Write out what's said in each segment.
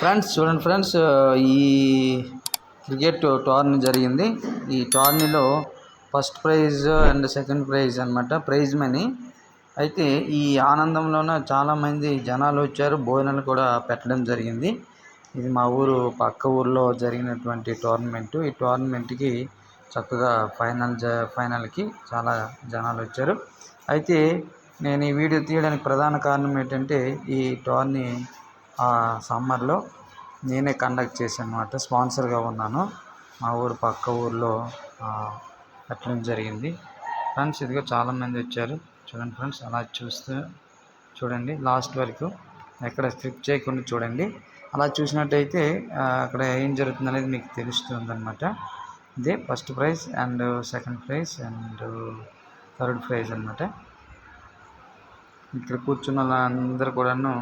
Friends చూడండి friends ఈ cricket tourney జరిగింది. ఈ టోర్నీలో first prize and second prize అనమాట ప్రైజ్ మనీ. అయితే ఈ ఆనందంలోన చాలామంది జనాలు వచ్చారు భోజనాలు కూడా పెట్టడం జరిగింది. ఇది మా ఊరు పక్క ఊర్లో జరిగినటువంటి టోర్నమెంటు. ఈ టోర్నమెంట్కి చక్కగా ఫైనల్ జ ఫైనల్కి చాలా జనాలు వచ్చారు. అయితే నేను ఈ వీడియో తీయడానికి ప్రధాన కారణం ఏంటంటే ఈ టోర్నీ సమ్మర్లో నేనే కండక్ట్ చేశాను అనమాట స్పాన్సర్గా ఉన్నాను. మా ఊరు పక్క ఊర్లో పెట్టడం జరిగింది. ఫ్రెండ్స్ ఇదిగో చాలామంది వచ్చారు. చూడండి ఫ్రెండ్స్ అలా చూస్తూ చూడండి. లాస్ట్ వరకు ఎక్కడ స్కిప్ చేయకుండా చూడండి. అలా చూసినట్టయితే అక్కడ ఏం జరుగుతుంది అనేది మీకు తెలుస్తుంది అనమాట ఇదే first prize and second prize and third prize అనమాట ఇక్కడ కూర్చున్న వాళ్ళందరూ కూడాను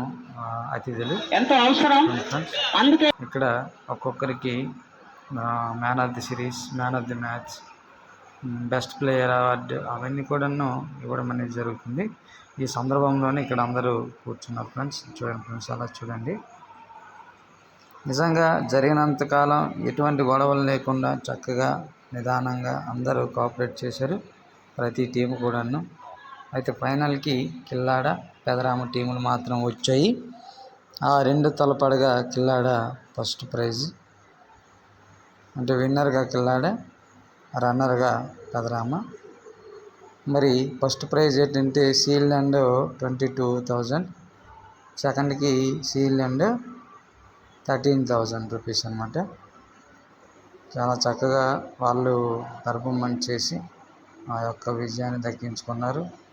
అతిథులు. ఎంతో అవసరం? అందుకే ఇక్కడ ఒక్కొక్కరికి man of the series man of the match best player award అవన్నీ కూడాను ఇవ్వడం అనేది జరుగుతుంది. ఈ సందర్భంలోనే ఇక్కడ అందరూ కూర్చున్నారు ఫ్రెండ్స్. చూడండి ఫ్రెండ్స్ అలా చూడండి. నిజంగా జరిగినంతకాలం ఎటువంటి గొడవలు లేకుండా చక్కగా నిదానంగా అందరూ కోఆపరేట్ చేశారు. ప్రతి టీం కూడాను అయితే ఫైనల్కి కిల్లాడ పెదరామ టీములు మాత్రం వచ్చాయి. ఆ రెండు తలపడగా కిల్లాడ ఫస్ట్ ప్రైజ్. అంటే విన్నర్గా కిల్లాడ రన్నర్గా పెదరామ. మరి ఫస్ట్ ప్రైజ్ ఏంటంటే shield and twenty two thousand. సెకండ్కి shield and thirteen thousand rupees అనమాట చాలా చక్కగా వాళ్ళు పర్ఫార్మెన్స్ చేసి ఆ యొక్క విజయాన్ని దక్కించుకున్నారు.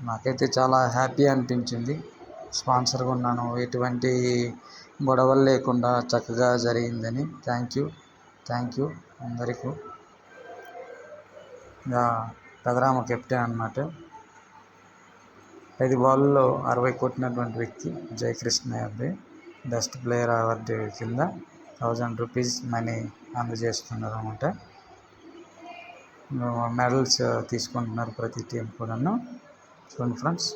నాకైతే చాలా హ్యాపీ అనిపించింది. స్పాన్సర్గా ఉన్నాను. ఎటువంటి గొడవలు లేకుండా చక్కగా జరిగిందని. Thank you. థ్యాంక్ యూ అందరికీ. ఇంకా పెదరామ కెప్టెన్ అన్నమాట. ఐదు బాల్లో అరవై కొట్టినటువంటి వ్యక్తి జయకృష్ణ అబ్బాయి బెస్ట్ ప్లేయర్ అవార్డు కింద థౌజండ్ రూపీస్ మనీ అందజేస్తున్నారు అనమాట మెడల్స్ తీసుకుంటున్నారు ప్రతి టీం కూడాను. చూడండి ఫ్రెండ్స్.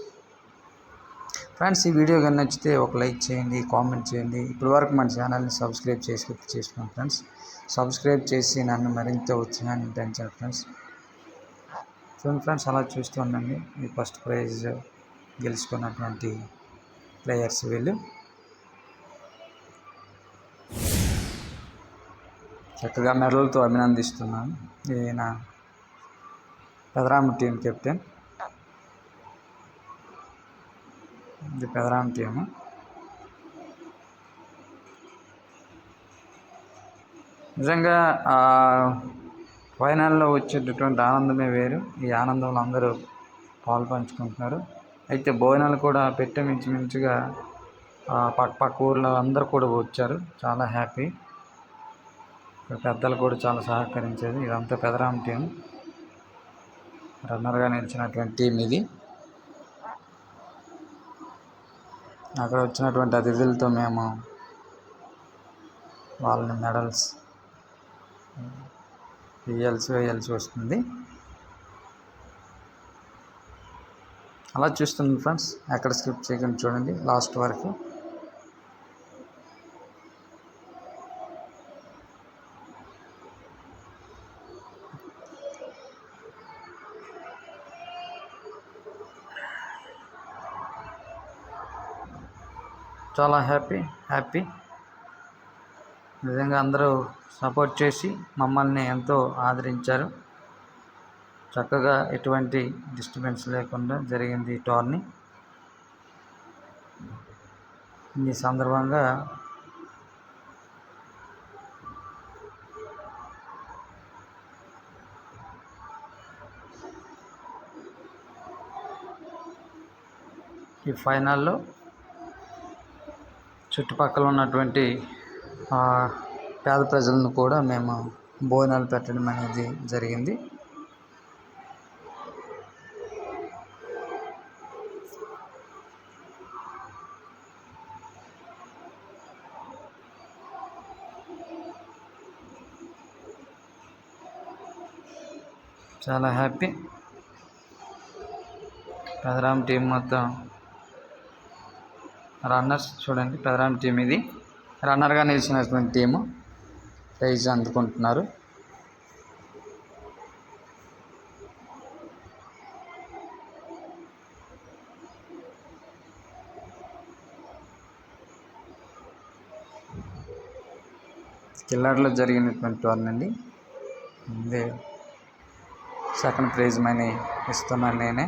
ఫ్రెండ్స్ ఈ వీడియో కానీ నచ్చితే ఒక లైక్ చేయండి కామెంట్ చేయండి. ఇప్పటి వరకు మన ఛానల్ని సబ్స్క్రైబ్ చేసి చేసుకోండి ఫ్రెండ్స్. సబ్స్క్రైబ్ చేసి నన్ను మరింత ఉత్సాహాన్ని పెంచండి ఫ్రెండ్స్. చూడండి ఫ్రెండ్స్ అలా చూస్తూ ఉండండి. ఈ ఫస్ట్ ప్రైజ్ గెలుచుకున్నటువంటి ప్లేయర్స్ వీళ్ళు. చక్కగా మెడలతో అభినందిస్తున్నాను. ఈయన పెదరామ టీం కెప్టెన్. ఇది పెదరామ నిజంగా ఆ ఫైనల్లో వచ్చేటటువంటి ఆనందమే వేరు. ఈ ఆనందంలో అందరూ పాలు పంచుకుంటున్నారు అయితే భోజనాలు కూడా పెట్టే మించుమించుగా మించిగా పక్క పక్క ఊర్లో అందరూ కూడా వచ్చారు. చాలా హ్యాపీ. పెద్దలు కూడా చాలా సహకరించేది. ఇదంతా పెదరామ టీం రన్నర్గా నిలిచినటువంటి టీం ఇది. అక్కడ వచ్చినటువంటి అతిథులతో మేము వాళ్ళని మెడల్స్ వేయాల్సి వేయాల్సి వస్తుంది. అలా చూస్తుంది ఫ్రెండ్స్. ఎక్కడ స్కిప్ చేయకుండా చూడండి. లాస్ట్ వరకు చాలా హ్యాపీ హ్యాపీ. నిజంగా అందరూ సపోర్ట్ చేసి మమ్మల్ని ఎంతో ఆదరించారు. చక్కగా ఎటువంటి డిస్టర్బెన్స్ లేకుండా జరిగింది ఈ టోర్నీ. ఈ సందర్భంగా ఈ ఫైనల్లో చుట్టుపక్కల ఉన్నటువంటి పేద ప్రజలను కూడా మేము భోజనాలు పెట్టడం అనేది జరిగింది. చాలా హ్యాపీ. పెదరాం టీం మొత్తం రన్నర్స్ చూడండి ప్రధాన టీం ఇది. రన్నర్గా నిలిచినటువంటి టీము ప్రైజ్ అందుకుంటున్నారు. కిల్లర్లో జరిగినటువంటి టోర్నండి ఇదే సెకండ్ ప్రైజ్ మనీ ఇస్తున్నాను నేనే.